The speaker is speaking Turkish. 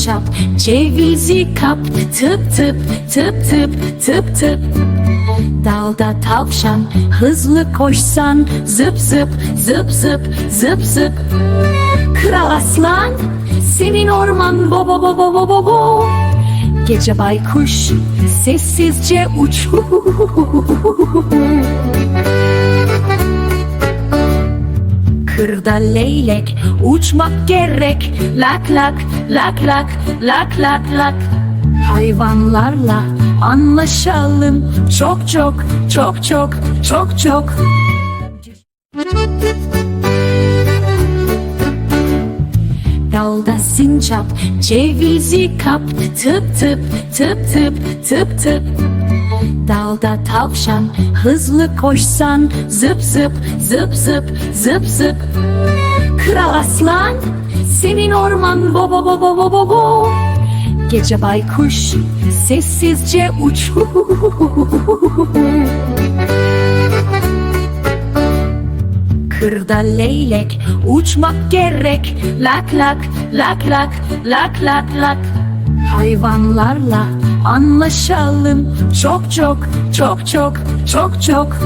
sincap cevizi kap tıp tıp tıp tıp tıp tıp. Dalda tavşan hızlı koşsan zıp zıp zıp zıp zıp zıp. Kral aslan senin orman bo bo bo bo bo bo bo. Gece baykuş sessizce uç Kırda leylek uçmak gerek. Lak lak lak lak lak lak lak. Hayvanlarla anlaşalım. Çok çok çok çok çok çok. Dalda sincap cevizi kap. Tıp tıp tıp tıp tıp tıp Dalda tavşan hızlı koşsan zıp zıp zıp zıp zıp zıp. Kral aslan senin orman bo bo bo bo bo bo bo. Gece baykuş sessizce uç Kırda leylek uçmak gerek. Lak lak lak lak lak lak lak Hayvanlarla anlaşalım. Çok çok çok çok çok çok